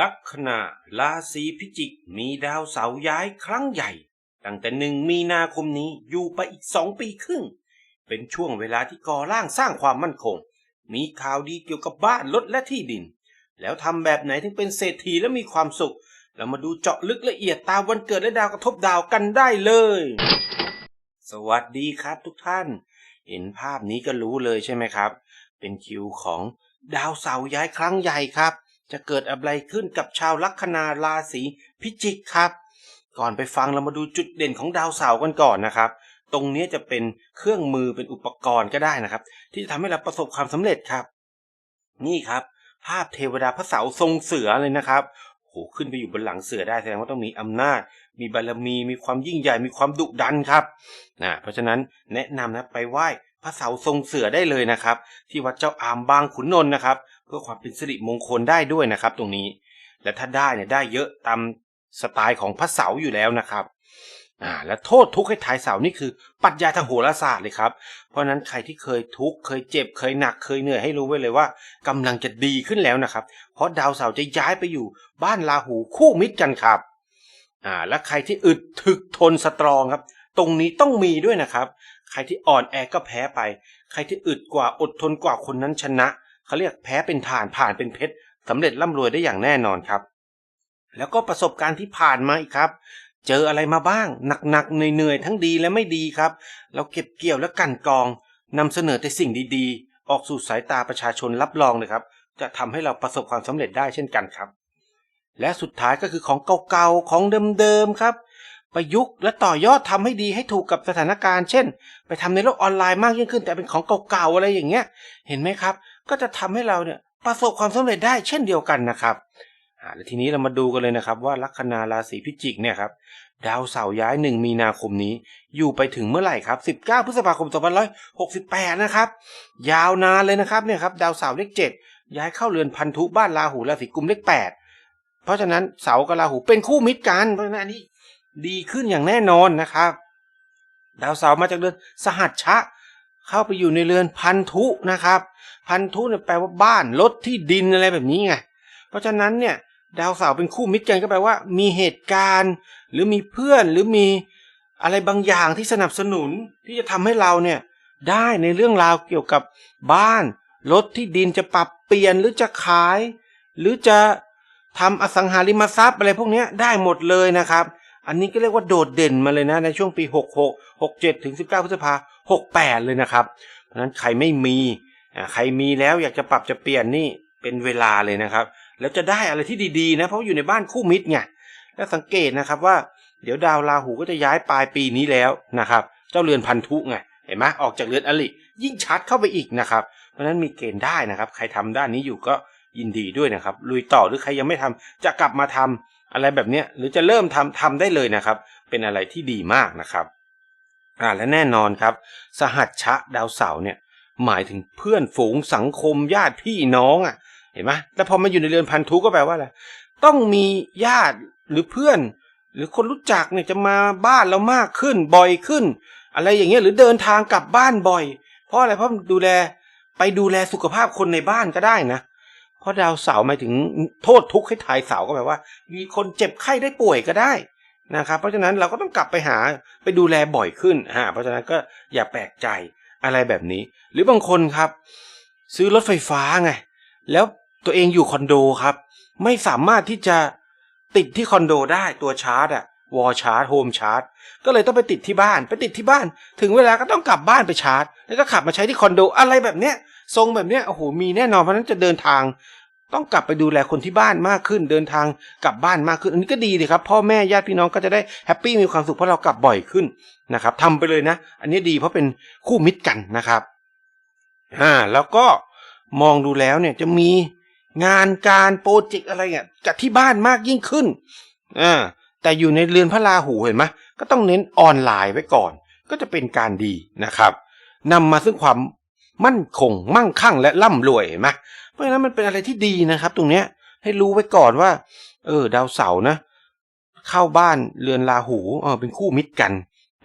ลัคนาราศีพิจิกมีดาวเสาร์ย้ายครั้งใหญ่ ตั้งแต่หนึ่งมีนาคมนี้อยู่ไปอีกสองปีครึ่ง เป็นช่วงเวลาที่ก่อร่างสร้างความมั่นคง มีข่าวดีเกี่ยวกับบ้านรถและที่ดิน แล้วทำแบบไหนถึงเป็นเศรษฐีและมีความสุข เรามาดูเจาะลึกละเอียดตามวันเกิดและดาวกระทบดาวกันได้เลย สวัสดีครับทุกท่าน เห็นภาพนี้ก็รู้เลยใช่ไหมครับ เป็นคิวของดาวเสาร์ย้ายครั้งใหญ่ครับ จะเกิดอะไรขึ้นกับชาวลัคนาราศีพิจิกครับ ก่อนไปฟังเรามาดูจุดเด่นของดาวเสาร์กันก่อนนะครับ ตรงนี้จะเป็นเครื่องมือเป็นอุปกรณ์ก็ได้นะครับ ที่จะทำให้เราประสบความสำเร็จครับ นี่ครับ ภาพเทวดาพระเสาทรงเสือเลยนะครับโหขึ้นไปอยู่บนหลังเสือได้แสดงว่าต้องมีอำนาจ มีบารมี มีความยิ่งใหญ่ มีความดุดันครับนะเพราะฉะนั้นแนะนำนะไปไหว้พระเสาทรงเสือได้เลยนะครับ ที่วัดเจ้าอามบางขุนนนท์นะครับ พื่อความเป็นสิริมงคลได้ด้วยนะครับ ตรงนี้ และถ้าได้เนี่ยได้เยอะตามสไตล์ของพระเสาอยู่แล้วนะครับอ่าและโทษทุกข์ให้ทายเสานี่คือปรัชญาทางโหราศาสตร์เลยครับ เพราะนั้นใครที่เคยทุกข์เคยเจ็บเคยหนักเคยเหนื่อยให้รู้ไว้เลยว่ากำลังจะดีขึ้นแล้วนะครับ เพราะดาวเสาร์จะย้ายไปอยู่บ้านราหูคู่มิตรกันครับอ่าและใครที่อึดถึกทนสตรองครับ ตรงนี้ต้องมีด้วยนะครับ ใครที่อ่อนแอก็แพ้ไป ใครที่อึดกว่าอดทนกว่าคนนั้นชนะ เขาเรียกแพ้เป็นฐานผ่านเป็นเพชรสำเร็จร่ำรวยได้อย่างแน่นอนครับ แล้วก็ประสบการณ์ที่ผ่านมาอีกครับ เจออะไรมาบ้าง หนักๆเหนื่อยๆทั้งดีและไม่ดีครับ เราเก็บเกี่ยวและกันกองนำเสนอแต่สิ่งดีๆ ออกสู่สายตาประชาชนรับรองเลยครับ จะทำให้เราประสบความสำเร็จได้เช่นกันครับ และสุดท้ายก็คือของเก่าๆของเดิมๆครับประยุกต์และต่อยอดทำให้ดีให้ถูกกับสถานการณ์ เช่น ไปทำในโลกออนไลน์มากยิ่งขึ้น แต่เป็นของเก่าๆอะไรอย่างเงี้ย เห็นไหมครับ ก็จะทำให้เราเนี่ยประสบความสำเร็จได้เช่นเดียวกันนะครับอ่าและทีนี้เรามาดูกันเลยนะครับ ว่าลัคนาราศีพิจิกเนี่ยครับดาวเสาร์ย้ายหนึ่งมีนาคมนี้ อยู่ไปถึงเมื่อไหร่ครับ 19 พฤษภาคม 2568 นะครับ ยาวนานเลยนะครับเนี่ยครับดาวเสาร์เลขเจ็ดย้ายเข้าเรือนพันธุบ้านราหูราศีกุมเลขแปดเพราะฉะนั้นเสาร์กับราหูเป็นคู่มิตรกันเพราะฉะนั้นอันนี้ดีขึ้นอย่างแน่นอนนะครับ ดาวเสาร์มาจากเรือนสหัชชะ เข้าไปอยู่ในเรือนพันธุนะครับ พันธุเนี่ยแปลว่าบ้านรถที่ดินอะไรแบบนี้ไงเพราะฉะนั้นเนี่ยดาวเสาร์เป็นคู่มิตรกันก็แปลว่า มีเหตุการณ์ หรือมีเพื่อนหรือมีอะไรบางอย่างที่สนับสนุนที่จะทำให้เราเนี่ยได้ในเรื่องราวเกี่ยวกับบ้านรถที่ดินจะปรับเปลี่ยนหรือจะขาย หรือจะทำอสังหาริมทรัพย์อะไรพวกนี้ได้หมดเลยนะครับ อันนี้ก็เรียกว่าโดดเด่นมาเลยนะในช่วงปี 66 67 ถึง 19 พฤษภา 68 เลยนะครับ เพราะฉะนั้นใครไม่มีใครมีแล้วอยากจะปรับจะเปลี่ยนนี่เป็นเวลาเลยนะครับ แล้วจะได้อะไรที่ดีๆนะ เพราะอยู่ในบ้านคู่มิตรไงแล้วสังเกตนะครับว่าเดี๋ยวดาวราหูก็จะย้ายปลายปีนี้แล้วนะครับ เจ้าเรือนพันธุไงเห็นไหมออกจากเรือนอลิยิ่งชัดเข้าไปอีกนะครับ เพราะฉะนั้นมีเกณฑ์ได้นะครับ ใครทำด้านนี้อยู่ก็ยินดีด้วยนะครับ ลุยต่อหรือใครยังไม่ทำจะกลับมาทำอะไรแบบนี้หรือจะเริ่มทำทำได้เลยนะครับ เป็นอะไรที่ดีมากนะครับ อ่าและแน่นอนครับ สหัชชะดาวเสาร์เนี่ยหมายถึงเพื่อนฝูงสังคมญาติพี่น้องอะ เห็นไหมแล้วพอมาอยู่ในเรือนพันธุก็แปลว่าอะไรต้องมีญาติหรือเพื่อน หรือคนรู้จักเนี่ยจะมาบ้านเรามากขึ้นบ่อยขึ้น อะไรอย่างเงี้ยหรือเดินทางกลับบ้านบ่อย เพราะอะไรเพราะดูแลไปดูแลสุขภาพคนในบ้านก็ได้นะเพราะดาวเสาร์หมายถึงโทษทุกข์ให้ทายเสาร์ก็แปลว่า มีคนเจ็บไข้ได้ป่วยก็ได้ นะครับ เพราะฉะนั้นเราก็ต้องกลับไปหาไปดูแลบ่อยขึ้นอ่าเพราะฉะนั้นก็อย่าแปลกใจอะไรแบบนี้ หรือบางคนครับ ซื้อรถไฟฟ้าไง แล้วตัวเองอยู่คอนโดครับ ไม่สามารถที่จะติดที่คอนโดได้ตัวชาร์จอะวอชาร์จโฮมชาร์จก็เลยต้องไปติดที่บ้านไปติดที่บ้าน ถึงเวลาก็ต้องกลับบ้านไปชาร์จ แล้วก็ขับมาใช้ที่คอนโดอะไรแบบเนี้ยทรงแบบเนี้ยโอ้โหมีแน่นอนเพราะฉะนั้นจะเดินทาง ต้องกลับไปดูแลคนที่บ้านมากขึ้น เดินทางกลับบ้านมากขึ้น อันนี้ก็ดีเลยครับ พ่อแม่ญาติพี่น้องก็จะได้แฮปปี้มีความสุขเพราะเรากลับบ่อยขึ้นนะครับทำไปเลยนะ อันนี้ดีเพราะเป็นคู่มิตรกันนะครับอ่าแล้วก็มองดูแล้วเนี่ยจะมีงานการโปรเจกต์อะไรเนี่ยกับที่บ้านมากยิ่งขึ้นอ่าแต่อยู่ในเรือนพระราหูเห็นไหมก็ต้องเน้นออนไลน์ไว้ก่อน ก็จะเป็นการดีนะครับนำมาซึ่งความมั่นคง มั่งคั่งและร่ำรวยเห็นไหม เพราะฉะนั้นมันเป็นอะไรที่ดีนะครับ ตรงเนี้ยให้รู้ไว้ก่อนว่า เออ ดาวเสาร์นะ เข้าบ้านเรือนราหูเออเป็นคู่มิตรกัน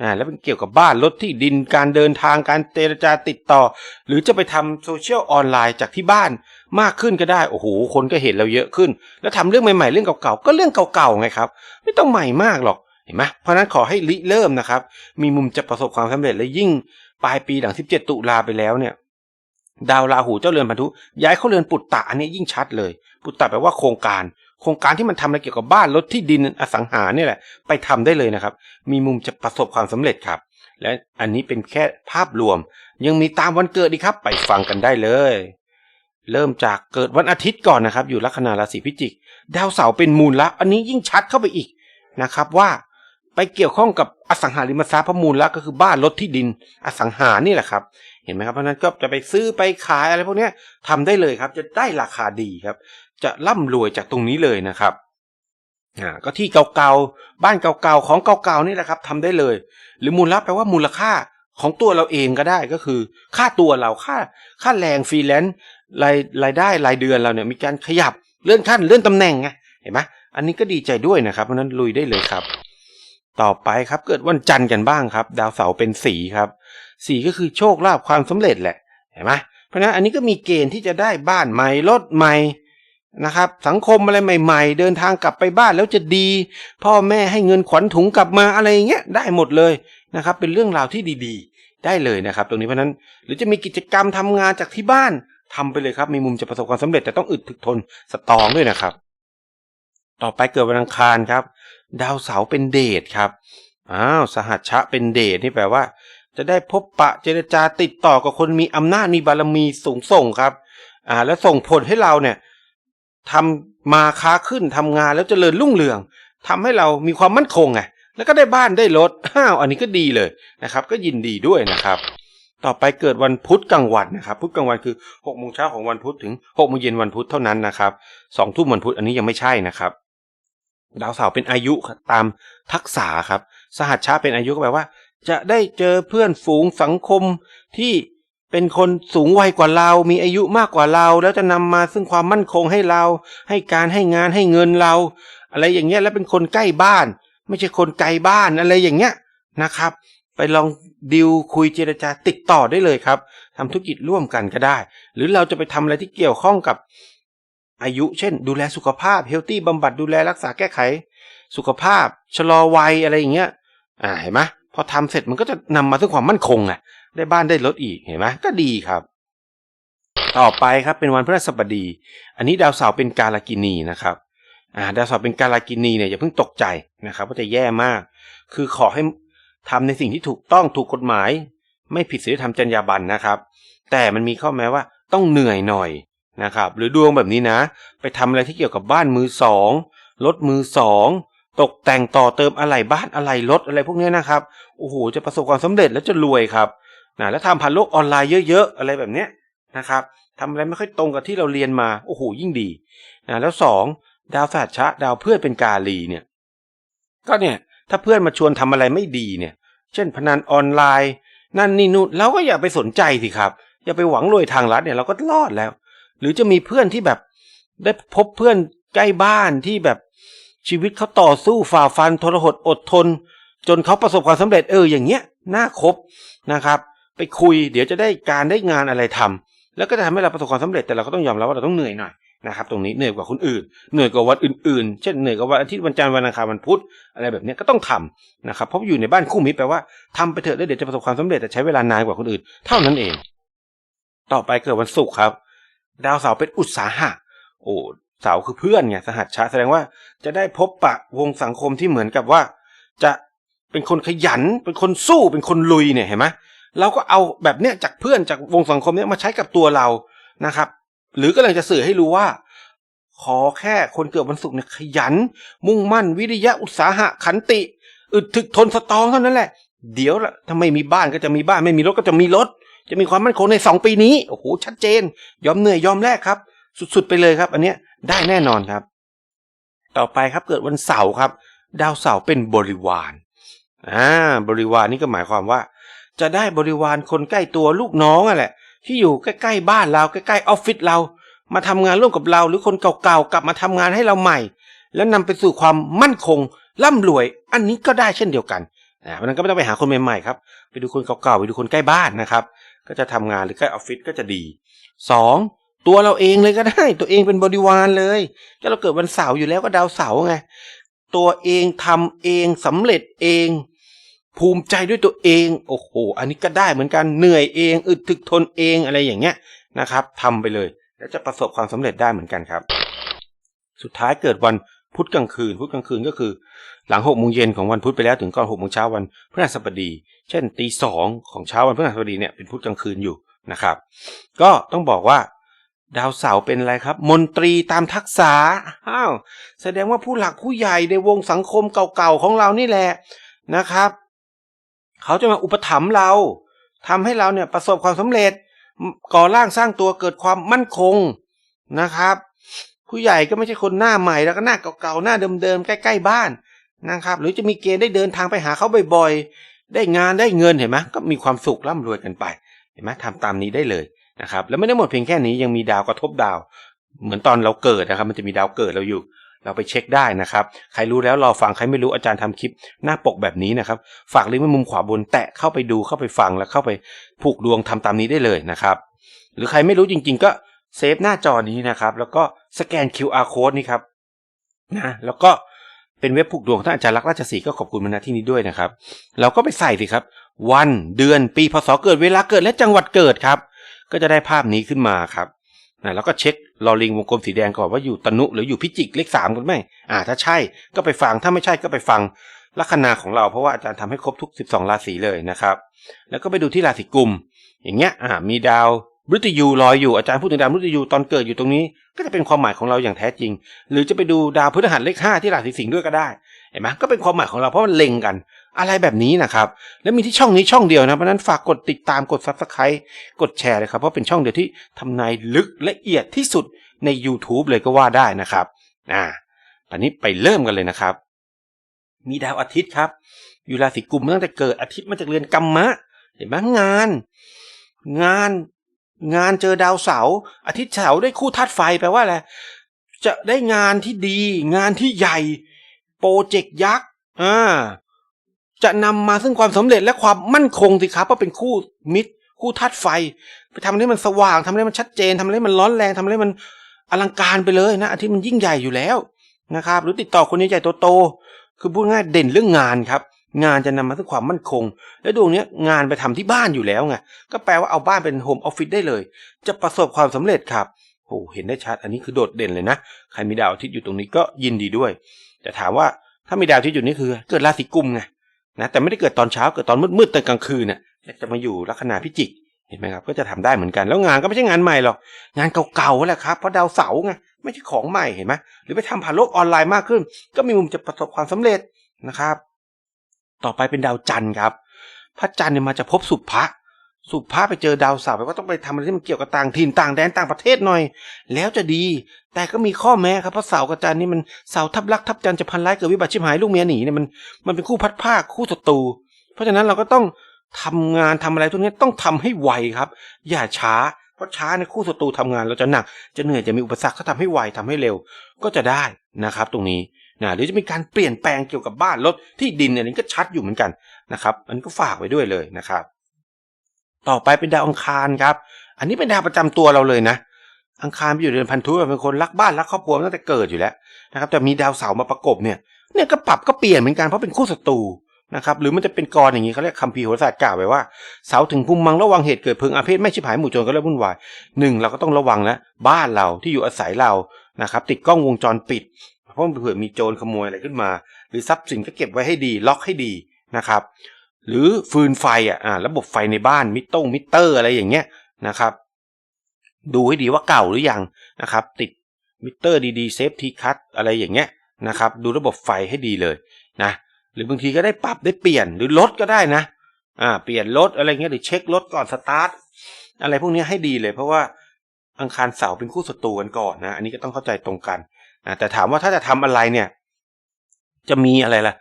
อ่าแล้วเป็นเกี่ยวกับบ้านรถที่ดินการเดินทางการเจรจาติดต่อ หรือจะไปทำโซเชียลออนไลน์จากที่บ้านมากขึ้นก็ได้ โอ้โห คนก็เห็นเราเยอะขึ้น แล้วทำเรื่องใหม่ๆ เรื่องเก่าๆ ก็เรื่องเก่าๆไงครับ ไม่ต้องใหม่มากหรอกเห็นไหมเพราะฉะนั้นขอให้ริเริ่มนะครับ มีมุมจะประสบความสำเร็จและยิ่งปลายปีหลัง 17 ตุลาไปแล้วเนี่ย ดาวราหูเจ้าเรือนพันธุย้ายเข้าเรือนปุตตะอันนี้ยิ่งชัดเลย ปุตตะแปลว่าโครงการ โครงการที่มันทำอะไรเกี่ยวกับบ้านรถที่ดินอสังหาเนี่ยแหละ ไปทำได้เลยนะครับ มีมุมจะประสบความสำเร็จครับ และอันนี้เป็นแค่ภาพรวม ยังมีตามวันเกิดอีครับ ไปฟังกันได้เลย เริ่มจากเกิดวันอาทิตย์ก่อนนะครับ อยู่ลัคนาราศีพิจิก ดาวเสาร์เป็นมูลละ อันนี้ยิ่งชัดเข้าไปอีกนะครับว่าไปเกี่ยวข้องกับอสังหาริมทรัพย์พมูลละก็คือบ้านรถที่ดิน อสังหานี่แหละครับ เห็นไหมครับเพราะนั้นก็จะไปซื้อไปขายอะไรพวกนี้ยทำได้เลยครับ จะได้ราคาดีครับ จะร่ำรวยจากตรงนี้เลยนะครับอ่าก็ที่เก่าๆบ้านเก่าๆของเก่าๆนี่แหละครับทำได้เลย หรือมูลละแปลว่ามูลค่าของตัวเราเองก็ได้ก็คือ ค่าตัวเราค่าค่าแรงฟรีแลนซ์รายรายได้รายเดือนเราเนี่ยมีการขยับเลื่อนขั้นเลื่อนตำแหน่งไงเห็นไหมอันนี้ก็ดีใจด้วยนะครับ เพราะฉะนั้นลุยได้เลยครับ ต่อไปครับเกิดวันจันทร์กันบ้างครับ ดาวเสาร์เป็นสีครับ สีก็คือโชคลาภความสำเร็จแหละเห็นไหมเพราะฉะนั้นอันนี้ก็มีเกณฑ์ที่จะได้บ้านใหม่รถใหม่นะครับ สังคมอะไรใหม่ ๆ เดินทางกลับไปบ้านแล้วจะดี พ่อแม่ให้เงินขวัญถุงกลับมาอะไรอย่างเงี้ยได้หมดเลยนะครับ เป็นเรื่องราวที่ดีๆ ได้เลยนะครับ ตรงนี้เพราะนั้นหรือจะมีกิจกรรมทำงานจากที่บ้านทำไปเลยครับ มีมุมจะประสบความสำเร็จแต่ต้องอึดถึกทนสตองด้วยนะครับ ต่อไปเกิดวันอังคารครับ ดาวเสาร์เป็นเดทครับอ้าวสหัชชะเป็นเดทนี่แปลว่า จะได้พบปะเจรจาติดต่อกับคนมีอำนาจมีบารมีสูงส่งครับ อ่า แล้วส่งผลให้เราเนี่ยทำมาค้าขึ้นทำงานแล้วเจริญรุ่งเรืองทำให้เรามีความมั่นคงไงแล้วก็ได้บ้านได้รถอ้าวอันนี้ก็ดีเลยนะครับ ก็ยินดีด้วยนะครับ ต่อไปเกิดวันพุธกลางวันนะครับ พุธกลางวันคือหกโมงเช้าของวันพุธถึงหกโมงเย็นวันพุธเท่านั้นนะครับสองทุ่มวันพุธอันนี้ยังไม่ใช่นะครับ ดาวเสาร์เป็นอายุตามทักษะครับ สหัชชาเป็นอายุก็แปลว่า จะได้เจอเพื่อนฝูงสังคมที่เป็นคนสูงวัยกว่าเรา มีอายุมากกว่าเรา แล้วจะนำมาซึ่งความมั่นคงให้เรา ให้การให้งานให้เงินเรา อะไรอย่างเงี้ยแล้วเป็นคนใกล้บ้าน ไม่ใช่คนไกลบ้านอะไรอย่างเงี้ยนะครับ ไปลองดิวคุยเจรจาติดต่อได้เลยครับทำธุรกิจร่วมกันก็ได้ หรือเราจะไปทำอะไรที่เกี่ยวข้องกับอายุ เช่น ดูแลสุขภาพเฮลตี้บำบัดดูแลรักษาแก้ไข สุขภาพชะลอวัยอะไรอย่างเงี้ยอ่าเห็นไหม พอทำเสร็จมันก็จะนำมาซึ่งความมั่นคงไงได้บ้านได้รถอีกเห็นไหมก็ดีครับ ต่อไปครับเป็นวันพฤหัสบดี อันนี้ดาวเสาร์เป็นกาลกินีนะครับอ่าดาวเสาร์เป็นกาลกินีเนี่ยอย่าเพิ่งตกใจนะครับว่าจะแย่มาก คือขอให้ทำในสิ่งที่ถูกต้องถูกกฎหมาย ไม่ผิดศีลธรรมจรรยาบรรณนะครับ แต่มันมีข้อแม้ว่าต้องเหนื่อยหน่อยนะครับ หรือดวงแบบนี้นะ ไปทำอะไรที่เกี่ยวกับบ้านมือสองรถมือสอง ตกแต่งต่อเติมอะไรบ้านอะไรรถอะไรพวกนี้นะครับโอ้โหจะประสบความสำเร็จแล้วจะรวยครับนะแล้วทำผ่านโลกออนไลน์เยอะๆอะไรแบบเนี้ยนะครับทำอะไรไม่ค่อยตรงกับที่เราเรียนมาโอ้โหยิ่งดีนะแล้วสองดาวสัตชะ ดาวเพื่อนเป็นกาลีเนี่ยก็เนี่ยถ้าเพื่อนมาชวนทำอะไรไม่ดีเนี่ย เช่นพนันออนไลน์ นั่นนี่นู่นเราก็อย่าไปสนใจสิครับ อย่าไปหวังรวยทางลัดเนี่ยเราก็รอดแล้ว หรือจะมีเพื่อนที่แบบได้พบเพื่อนใกล้บ้านที่แบบ ชีวิตเขาต่อสู้ฝ่าฟันทรหดอดทน จนเขาประสบความสำเร็จเอออย่างเงี้ยน่าคบนะครับ ไปคุยเดี๋ยวจะได้การได้งานอะไรทำแล้วก็จะทำให้เราประสบความสำเร็จแต่เราก็ต้องยอมรับว่าเราต้องเหนื่อยหน่อยนะครับตรงนี้เหนื่อยกว่าคนอื่น เหนื่อยกว่าวันอื่นๆ เช่นเหนื่อยกว่าวันอาทิตย์วันจันทร์วันอังคารวันพุธอะไรแบบนี้ก็ต้องทำนะครับเพราะอยู่ในบ้านคู่มิตรแปลว่าทำไปเถอะแล้วเดี๋ยวจะประสบความสำเร็จแต่ใช้เวลานานกว่าคนอื่น เท่านั้นเอง ต่อไปเกิดวันศุกร์ครับ ดาวเสาร์เป็นอุตสาหะ โอ้ เสาคือเพื่อนไงสหัสชาแสดงว่าจะได้พบปะวงสังคมที่เหมือนกับว่า จะเป็นคนขยัน เป็นคนสู้เป็นคนลุยเนี่ยเห็นไหมเราก็เอาแบบเนี้ยจากเพื่อนจากวงสังคมเนี้ยมาใช้กับตัวเรานะครับ หรือกำลังจะสื่อให้รู้ว่า ขอแค่คนเกิดวันศุกร์เนี่ยขยัน มุ่งมั่น วิริยะอุตสาหะขันติ อึดถึกทนสตองเท่านั้นแหละ เดี๋ยวละถ้าไม่มีบ้านก็จะมีบ้านไม่มีรถก็จะมีรถ จะมีความมั่นคงในสองปีนี้โอ้โหชัดเจน ยอมเหนื่อยยอมแลกครับ สุดๆไปเลยครับ อันเนี้ย ได้แน่นอนครับ ต่อไปครับเกิดวันเสาร์ครับ ดาวเสาร์เป็นบริวารอ่าบริวารนี่ก็หมายความว่า จะได้บริวารคนใกล้ตัวลูกน้องอะแหละ ที่อยู่ใกล้ๆบ้านเราใกล้ๆออฟฟิศเรา มาทำงานร่วมกับเรา หรือคนเก่าๆกลับมาทำงานให้เราใหม่ แล้วนำไปสู่ความมั่นคง ร่ำรวย อันนี้ก็ได้เช่นเดียวกันนะเพราะนั้นก็ไม่ต้องไปหาคนใหม่ๆครับไปดูคนเก่าๆไปดูคนใกล้บ้านนะครับ ก็จะทำงานหรือใกล้ออฟฟิศก็จะดีสอง ตัวเราเองเลยก็ได้ ตัวเองเป็นบริวารเลย ก็เราเกิดวันเสาร์อยู่แล้วก็ดาวเสาร์ไงตัวเองทำเองสำเร็จเอง ภูมิใจด้วยตัวเอง โอ้โห อันนี้ก็ได้เหมือนกันเหนื่อยเองอึดถึกทนเองอะไรอย่างเงี้ยนะครับทำไปเลย แล้วจะประสบความสำเร็จได้เหมือนกันครับ สุดท้ายเกิดวันพุธกลางคืน พุธกลางคืนก็คือ หลังหกโมงเย็นของวันพุธไปแล้วถึงก่อนหกโมงเช้าวันพฤหัสบดี เช่นตีสองของเช้าวันพฤหัสบดีเนี่ยเป็นพุธกลางคืนอยู่นะครับ ก็ต้องบอกว่า ดาวเสาเป็นอะไรครับ มนตรีตามทักษะอ้าวแสดงว่าผู้หลักผู้ใหญ่ในวงสังคมเก่าๆของเรานี่แหละนะครับ เขาจะมาอุปถัมภ์เราทำให้เราเนี่ยประสบความสำเร็จก่อร่างสร้างตัวเกิดความมั่นคงนะครับ ผู้ใหญ่ก็ไม่ใช่คนหน้าใหม่แล้วก็หน้าเก่าๆหน้าเดิมๆใกล้ๆบ้านนะครับ หรือจะมีเกณฑ์ได้เดินทางไปหาเขาบ่อยๆได้งานได้เงินเห็นไหมก็มีความสุขร่ำรวยกันไปเห็นไหมทำตามนี้ได้เลย นะครับแล้วไม่ได้หมดเพียงแค่นี้ยังมีดาวกระทบดาว เหมือนตอนเราเกิดนะครับ มันจะมีดาวเกิดเราอยู่ เราไปเช็คได้นะครับ ใครรู้แล้วรอฟังใครไม่รู้อาจารย์ทำคลิปหน้าปกแบบนี้นะครับ ฝากลิงก์ไว้มุมขวาบนแตะเข้าไปดูเข้าไปฟังแล้วเข้าไปผูกดวงทำตามนี้ได้เลยนะครับ หรือใครไม่รู้จริง ๆ ก็เซฟหน้าจอนี้นะครับ แล้วก็สแกน QR code นี่ครับนะแล้วก็เป็นเว็บผูกดวงท่านอาจารย์ลักษณ์ราชสีก็ขอบคุณมาณที่นี้ด้วยนะครับ เราก็ไปใส่สิครับ วันเดือนปีพศเกิดเวลาเกิดและจังหวัดเกิดครับ ก็จะได้ภาพนี้ขึ้นมาครับนะแล้วก็เช็คลอลิงวงกลมสีแดงก่อนว่าอยู่ตนุหรืออยู่พิจิกเลขสามกันไหมอ่าถ้าใช่ก็ไปฟังถ้าไม่ใช่ก็ไปฟังลัคนาของเราเพราะว่าอาจารย์ทำให้ครบทุก 12 ราศีเลยนะครับ แล้วก็ไปดูที่ราศีกุม อย่างเงี้ยอ่ามีดาวมฤตยูลอยอยู่อาจารย์พูดถึงดาวมฤตยูตอนเกิดอยู่ตรงนี้ ก็จะเป็นความหมายของเราอย่างแท้จริง หรือจะไปดูดาวพฤหัสเลขห้าที่ราศีสิงห์ด้วยก็ได้เห็นไหมก็เป็นความหมายของเราเพราะมันเล็งกัน อะไรแบบนี้นะครับ แล้วมีที่ช่องนี้ช่องเดียวนะ เพราะนั้นฝากกดติดตามกด subscribe กดแชร์เลยครับ เพราะเป็นช่องเดียวที่ทำนายลึกละเอียดที่สุดใน YouTube เลยก็ว่าได้นะครับ อ่า ตอนนี้ไปเริ่มกันเลยนะครับ มีดาวอาทิตย์ครับ อยู่ราศีกุมตั้งแต่เกิดอาทิตย์มาจากเรือนกัมมะ เห็นไหมงาน งาน งานเจอดาวเสาร์อาทิตย์เสาร์ได้คู่ธาตุไฟแปลว่าอะไร จะได้งานที่ดี งานที่ใหญ่ โปรเจกต์ยักษ์ อ่า จะนำมาซึ่งความสำเร็จและความมั่นคงสิครับเพราเป็นคู่มิตร คู่ธาตุไฟ ไปทำให้มันสว่างทำให้มันชัดเจนทำให้มันร้อนแรงทำให้มันอลังการไปเลยนะอาทิตย์มันยิ่งใหญ่อยู่แล้วนะครับ หรือติดต่อคนใหญ่โตๆคือพูดง่ายเด่นเรื่องงานครับ งานจะนำมาซึ่งความมั่นคง และดวงนี้งานไปทำที่บ้านอยู่แล้วไงก็แปลว่าเอาบ้านเป็นโฮมออฟฟิศได้เลย จะประสบความสำเร็จครับโอ้เห็นได้ชัดอันนี้คือโดดเด่นเลยนะใครมีดาวอาทิตย์อยู่ตรงนี้ก็ยินดีด้วย แต่ถามว่าถ้ามีดาวอาทิตย์อยู่นี่คือ เกิดราศีกุมไง นะแต่ไม่ได้เกิดตอนเช้าเกิดตอนมืดๆตอนกลางคืนเนี่ยจะมาอยู่ลัคนาพิจิกเห็นไหมครับก็จะทำได้เหมือนกันแล้วงานก็ไม่ใช่งานใหม่หรอกงานเก่าๆแหละครับเพราะดาวเสาร์ไงไม่ใช่ของใหม่เห็นไหมหรือไปทำผ่านโลกออนไลน์มากขึ้น ก็มีมุมจะประสบความสำเร็จนะครับ ต่อไปเป็นดาวจันทร์ครับ พระจันทร์เนี่ยมาจากภพสุภะ สุภาไปเจอดาวเสาร์แปว่าต้องไปทำอะไรที่มันเกี่ยวกับต่างถิ่นต่างแดนต่างประเทศหน่อย แล้วจะดี แต่ก็มีข้อแม้ครับเพราะเสาร์กับจันนี่มันเสาร์ทับลักทับจันจะพันร้ายเกิดวิบัติชิบหายลูกเมียหนีเนี่ยมันมันเป็นคู่พัดภาคคู่ศัตรูเพราะฉะนั้นเราก็ต้องทำงานทำอะไรทุกนี้ต้องทำให้ไวครับ อย่าช้า เพราะช้าในคู่ศัตรูทำงานเราจะหนัก จะเหนื่อยจะมีอุปสรรคก็ทำให้ไวทำให้เร็ว ก็จะได้นะครับ ตรงนี้นะหรือจะมีการเปลี่ยนแปลงเกี่ยวกับบ้านรถที่ดินเนี่ยนี่ก็ชัดอยู่เหมือนกันนะครับอันนี้ก็ฝากไว้ด้วยเลยนะครับ ต่อไปเป็นดาวอังคารครับ อันนี้เป็นดาวประจำตัวเราเลยนะ อังคารไปอยู่เดือนพันธุเป็นคนรักบ้านรักครอบครัวตั้งแต่เกิดอยู่แล้วนะครับ แต่มีดาวเสาร์มาประกบเนี่ยเนี่ยก็ปรับก็เปลี่ยนเหมือนกันเพราะเป็นคู่ศัตรูนะครับหรือมันจะเป็นกรอย่างนี้เขาเรียกคัมภีโหราศาสตร์กล่าวไว้ว่าเสาถึงภูมิมังระวังเหตุเกิดเพลิงอาเพศไม่ชิบหายหมู่โจรก็เริ่มวุ่นวายหนึ่งเราก็ต้องระวังแล้วบ้านเราที่อยู่อาศัยเรานะครับติดกล้องวงจรปิด เพราะเผื่อมีโจรขโมยอะไรขึ้นมา หรือทรัพย์สินก็เก็บไว้ให้ดีล็อกให้ดีนะครับ หรือฟืนไฟอะอ่าระบบไฟในบ้านมิเตอร์มิเตอร์อะไรอย่างเงี้ยนะครับ ดูให้ดีว่าเก่าหรือยังนะครับ ติดมิเตอร์ดีๆเซฟทีคัตอะไรอย่างเงี้ยนะครับ ดูระบบไฟให้ดีเลยนะหรือบางทีก็ได้ปรับได้เปลี่ยนหรือลดก็ได้นะอ่าเปลี่ยนรถอะไรเงี้ยหรือเช็ครถก่อนสตาร์ทอะไรพวกนี้ให้ดีเลย เพราะว่าอังคารเสาร์เป็นคู่ศัตรูกันก่อนนะ อันนี้ก็ต้องเข้าใจตรงกันนะแต่ถามว่าถ้าจะทำอะไรเนี่ย จะมีอะไรล่ะ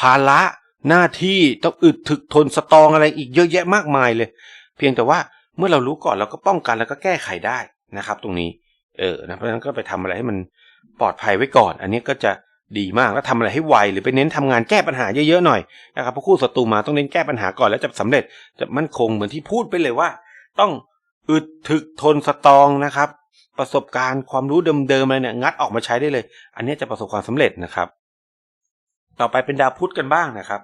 ภาระ หน้าที่ต้องอึดถึกทนสตองอะไรอีกเยอะแยะมากมายเลย เพียงแต่ว่าเมื่อเรารู้ก่อนเราก็ป้องกันแล้วก็แก้ไขได้นะครับ ตรงนี้ เออนะเพราะฉะนั้นก็ไปทำอะไรให้มันปลอดภัยไว้ก่อน อันนี้ก็จะดีมากแล้วทำอะไรให้ไวหรือไปเน้นทำงานแก้ปัญหาเยอะๆหน่อยนะครับเพราะคู่ศัตรูมาต้องเน้นแก้ปัญหาก่อนแล้วจะสำเร็จจะมั่นคงเหมือนที่พูดไปเลยว่า ต้องอึดถึกทนสตองนะครับ ประสบการณ์ความรู้เดิมๆอะไรเนี่ยงัดออกมาใช้ได้เลย อันนี้จะประสบความสำเร็จนะครับ ต่อไปเป็นดาวพุธกันบ้างนะครับ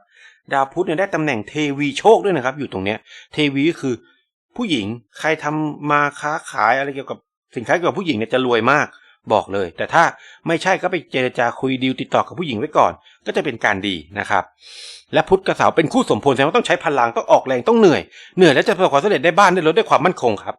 ดาวพุธเนี่ยได้ตำแหน่งเทวีโชคด้วยนะครับ อยู่ตรงเนี้ย เทวีก็คือผู้หญิงใครทำมาค้าขายอะไรเกี่ยวกับสินค้าเกี่ยวกับผู้หญิงเนี่ยจะรวยมากบอกเลย แต่ถ้าไม่ใช่ก็ไปเจรจาคุยดีลติดต่อกับผู้หญิงไว้ก่อน ก็จะเป็นการดีนะครับ และพุธกับเสาเป็นคู่สมพลแสดงว่าต้องใช้พลังต้องออกแรงต้องเหนื่อยเหนื่อยแล้วจะประสบความสำเร็จได้บ้านได้รถได้ความมั่นคงครับ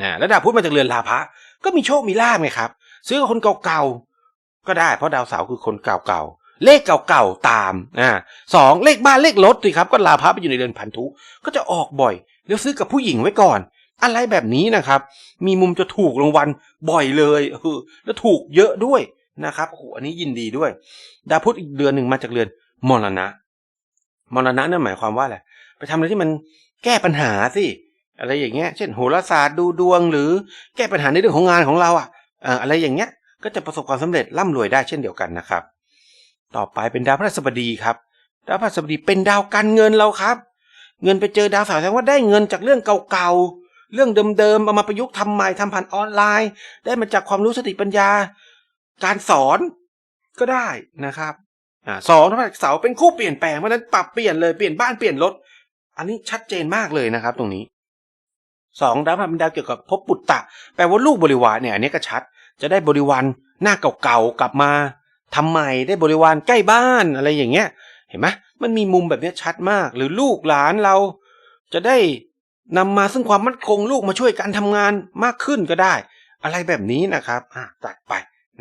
นะแล้วดาวพุธมาจากเรือนลาภะก็มีโชคมีลาภไงครับซื้อกับคนเก่าๆก็ได้เพราะดาวเสาร์คือคนเก่าๆ เลขเก่าๆตามอ่าสองเลขบ้านเลขรถสิครับ ก็ลาภะไปอยู่ในเรือนพันธุ ก็จะออกบ่อยแล้วซื้อกับผู้หญิงไว้ก่อน อะไรแบบนี้นะครับ มีมุมจะถูกรางวัลบ่อยเลยเออแล้วถูกเยอะด้วยนะครับโอ้โหอันนี้ยินดีด้วย ดาวพุธอีกเดือนหนึ่งมาจากเรือนมรณะมรณะนั่นหมายความว่าอะไรไปทำอะไรที่มันแก้ปัญหาสิอะไรอย่างเงี้ย เช่นโหราศาสตร์ดูดวงหรือแก้ปัญหาในเรื่องของงานของเราอะเอ่ออะไรอย่างเงี้ย ก็จะประสบความสำเร็จร่ำรวยได้เช่นเดียวกันนะครับ ต่อไปเป็นดาวพฤหัสบดีครับ ดาวพฤหัสบดีเป็นดาวการเงินเราครับ เงินไปเจอดาวเสาร์แสดงว่าได้เงินจากเรื่องเก่าๆ เรื่องเดิมๆ เอามาประยุกต์ทำใหม่ทำผ่านออนไลน์ ได้มาจากความรู้สติปัญญา การสอนก็ได้นะครับอ่าสองดาวพฤหัสเสาร์เป็นคู่เปลี่ยนแปลงเพราะนั้นปรับเปลี่ยนเลยเปลี่ยนบ้านเปลี่ยนรถ อันนี้ชัดเจนมากเลยนะครับ ตรงนี้สองดาวพฤหัสเป็นดาวเกี่ยวกับภพปุตตะ แปลว่าลูกบริวารเนี่ยอันนี้ก็ชัด จะได้บริวารหน้าเก่าๆกลับมา ทำใหม่ได้บริวารใกล้บ้านอะไรอย่างเงี้ย เห็นไหมมันมีมุมแบบนี้ชัดมาก หรือลูกหลานเรา จะได้นำมาซึ่งความมั่นคงลูกมาช่วยการทำงานมากขึ้นก็ได้ อะไรแบบนี้นะครับอะตัดไป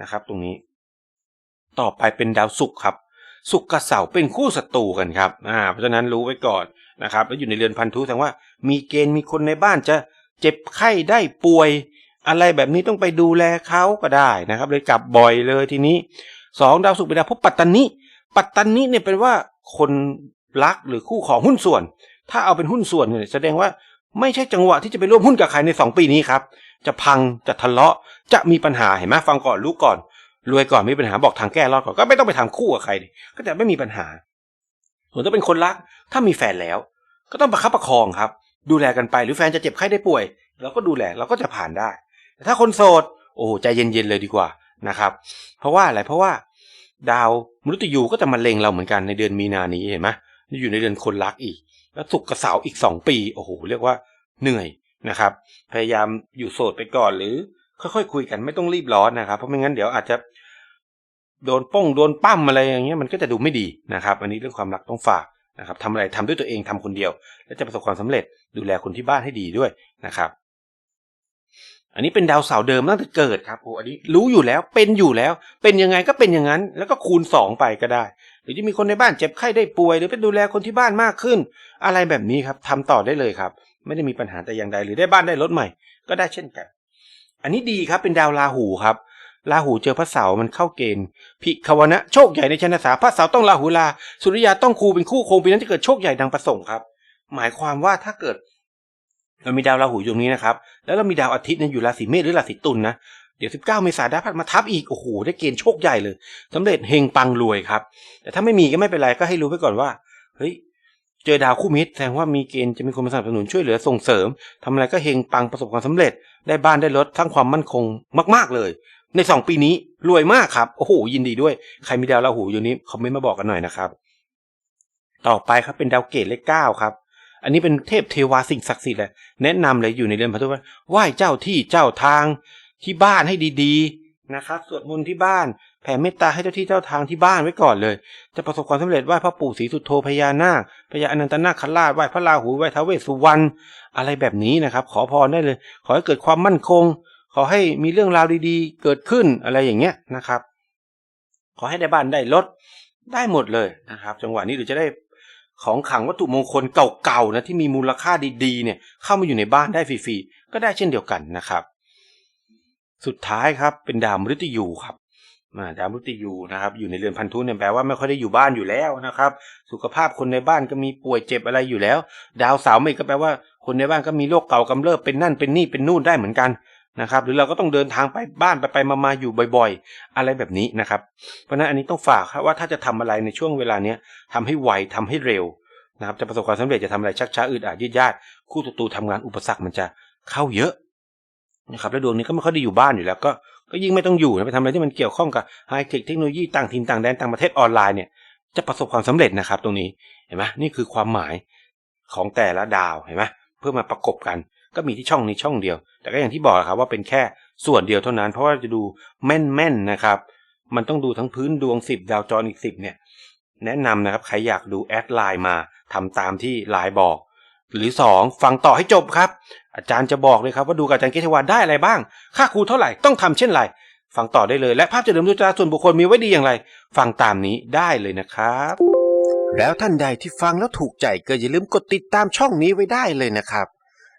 นะครับ ตรงนี้ ต่อไปเป็นดาวศุกร์ครับศุกร์กับเสาร์เป็นคู่ศัตรูกันครับอ่าเพราะฉะนั้นรู้ไว้ก่อนนะครับ แล้วอยู่ในเรือนพันธุแสดงว่ามีเกณฑ์มีคนในบ้านจะเจ็บไข้ได้ป่วย อะไรแบบนี้ต้องไปดูแลเขาก็ได้นะครับ เลยกลับบ่อยเลยทีนี้ สองดาวศุกร์เป็นดาวพบปัตตานิปัตตานิเนี่ยเป็นว่าคนรักหรือคู่ของหุ้นส่วน ถ้าเอาเป็นหุ้นส่วนเนี่ยแสดงว่าไม่ใช่จังหวะที่จะไปร่วมหุ้นกับใครในสองปีนี้ครับ จะพังจะทะเลาะจะมีปัญหาเห็นไหมฟังก่อนรู้ก่อน รวยก่อนไม่มีปัญหาบอกทางแก้รอดก่อนก็ไม่ต้องไปทำคู่กับใคร ก็จะไม่มีปัญหา ส่วนถ้าเป็นคนรัก ถ้ามีแฟนแล้ว ก็ต้องประคับประคองครับ ดูแลกันไปหรือแฟนจะเจ็บไข้ได้ป่วย เราก็ดูแลเราก็จะผ่านได้ แต่ถ้าคนโสด โอ้ใจเย็นๆเลยดีกว่า นะครับ เพราะว่าอะไรเพราะว่าดาวมฤตยูก็จะมาเล็งเราเหมือนกันในเดือนมีนานี้เห็นไหมนี่อยู่ในเดือนคนรักอีก แล้วศุกกับเสาร์อีกสองปีโอ้โหเรียกว่าเหนื่อยนะครับ พยายามอยู่โสดไปก่อนหรือค่อยๆคุยกันไม่ต้องรีบร้อนนะครับเพราะไม่งั้นเดี๋ยวอาจจะโดนป้องโดนปั้มอะไรอย่างเงี้ยมันก็จะดูไม่ดีนะครับ อันนี้เรื่องความรักต้องฝากนะครับทำอะไรทำด้วยตัวเองทำคนเดียว และจะประสบความสำเร็จดูแลคนที่บ้านให้ดีด้วยนะครับ อันนี้เป็นดาวเสาร์เดิมตั้งแต่เกิดครับโอ้อันนี้รู้อยู่แล้วเป็นอยู่แล้ว เป็นยังไงก็เป็นอย่างนั้น แล้วก็คูณสองไปก็ได้ หรือจะมีคนในบ้านเจ็บไข้ได้ป่วย หรือไปดูแลคนที่บ้านมากขึ้น อะไรแบบนี้ครับทำต่อได้เลยครับ ไม่ได้มีปัญหาแต่อย่างใดหรือได้บ้านได้รถใหม่ ก็ได้เช่นกัน อันนี้ดีครับเป็นดาวราหูครับราหูเจอพระเสาร์มันเข้าเกณฑ์พิขวนะโชคใหญ่ในชนสาพระเสาร์ต้องราหูลา สุริยาต้องคูเป็นคู่โคงปีนั้นจะเกิดโชคใหญ่ดังประสงค์ครับ หมายความว่าถ้าเกิด เรามีดาวราหูอยู่ตรงนี้นะครับ แล้วเรามีดาวอาทิตย์เนี่ยอยู่ราศีเมษหรือราศีตุลนะเดี๋ยว 19 เมษายนดาวพัดมาทับอีก โอ้โห ได้เกณฑ์โชคใหญ่เลยสำเร็จเฮงปังรวยครับ แต่ถ้าไม่มีก็ไม่เป็นไร ก็ให้รู้ไว้ก่อนว่า เฮ้ย เจอดาวคู่มิตรแสดงว่ามีเกณฑ์จะมีคนมาสนับสนุนช่วยเหลือส่งเสริมทำอะไรก็เฮงปังประสบความสำเร็จ ได้บ้านได้รถทั้งความมั่นคงมาก ๆเลย ใน 2 ปีนี้รวยมากครับ โอ้โห ยินดีด้วย ใครมีดาวราหูอยู่นี้คอมเมนต์มาบอกกันหน่อยนะครับ ต่อไปครับเป็นดาวเกตเลขเก้าครับ อันนี้เป็นเทพเทวาสิ่งศักดิ์สิทธิ์เลยแนะนำเลยอยู่ในเรือนพันธุว่าไหว้เจ้าที่เจ้าทางที่บ้านให้ดีๆนะครับสวดมนต์ที่บ้านแผ่เมตตาให้เจ้าที่เจ้าทางที่บ้านไว้ก่อนเลย จะประสบความสำเร็จไหว้พระปู่ศรีสุโธพญานาคพญาอนันตนาคราชไหว้พระราหูไหว้ท้าวเวสสุวรรณอะไรแบบนี้นะครับ ขอพรได้เลย ขอให้เกิดความมั่นคง ขอให้มีเรื่องราวดีๆ เกิดขึ้นอะไรอย่างเงี้ยนะครับ ขอให้ได้บ้านได้รถได้หมดเลยนะครับ จังหวะนี้หรือจะได้ ของขังวัตถุมงคลเก่าๆนะที่มีมูลค่าดีๆเนี่ยเข้ามาอยู่ในบ้านได้ฟรีๆก็ได้เช่นเดียวกันนะครับ สุดท้ายครับเป็นดาวมฤตยูครับดาวมฤตยูนะครับอยู่ในเรือนพันธุเนี่ยแปลว่าไม่ค่อยได้อยู่บ้านอยู่แล้วนะครับ สุขภาพคนในบ้านก็มีป่วยเจ็บอะไรอยู่แล้ว ดาวเสาร์ไม่ก็แปลว่า คนในบ้านก็มีโรคเก่ากำเริบเป็นนั่นเป็นนี่เป็นนู่นได้เหมือนกัน นะครับ หรือเราก็ต้องเดินทางไปบ้านไปไปมาๆอยู่บ่อย ๆ อะไรแบบนี้นะครับ เพราะฉะนั้นอันนี้ต้องฝากครับว่าถ้าจะทำอะไรในช่วงเวลาเนี้ยทำให้ไวทำให้เร็วนะครับจะประสบความสำเร็จจะทำอะไรชักช้าอึดอัดยืดยาดคู่ศัตรูทำงานอุปสรรคมันจะเข้าเยอะนะครับแล้วดวงนี้ก็ไม่ค่อยได้อยู่บ้านอยู่แล้วก็ก็ยิ่งไม่ต้องอยู่นะไปทำอะไรที่มันเกี่ยวข้องกับไฮเทคเทคโนโลยีต่างถิ่นต่างแดนต่างประเทศออนไลน์เนี่ยจะประสบความสำเร็จนะครับ ตรงนี้เห็นไหมนี่คือความหมายของแต่ละดาวเห็นไหมเพื่อมาประกบกัน ก็มีที่ช่องนี้ช่องเดียว แต่ก็อย่างที่บอกครับว่าเป็นแค่ส่วนเดียวเท่านั้น เพราะว่าจะดูแม่นๆนะครับ มันต้องดูทั้งพื้นดวง 10 ดาวจรอีก 10 เนี่ย แนะนำนะครับ ใครอยากดูแอดไลน์มาทำตามที่ไลน์บอก หรือ 2 ฟังต่อให้จบครับ อาจารย์จะบอกเลยครับว่าดูกับอาจารย์เกษวาได้อะไรบ้าง ค่าครูเท่าไหร่ต้องทำเช่นไรฟังต่อได้เลยและภาพจะเดิมดูจาส่วนบุคคลมีไว้ดีอย่างไร ฟังตามนี้ได้เลยนะครับ แล้วท่านใดที่ฟังแล้วถูกใจก็อย่าลืมกดติดตามช่องนี้ไว้ได้เลยนะครับ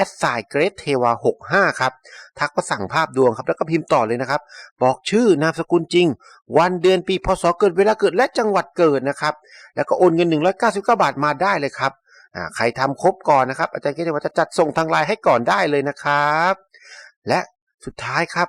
แอดไซน์เกรดเทวา65 ครับ ทักมาสั่งภาพดวงครับ แล้วก็พิมพ์ต่อเลยนะครับ บอกชื่อนามสกุลจริง วันเดือนปีพศเกิดเวลาเกิดและจังหวัดเกิดนะครับ แล้วก็โอนเงิน 199 บาทมาได้เลยครับใครทำครบก่อนนะครับ อาจารย์เกรดว่าจะจัดส่งทางไลน์ให้ก่อนได้เลยนะครับ และสุดท้ายครับ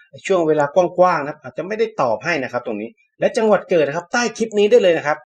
ช่วงเวลากว้างๆนะครับอาจจะไม่ได้ตอบให้นะครับ ตรงนี้ และจังหวัดเกิดนะครับ ใต้คลิปนี้ได้เลยนะครับ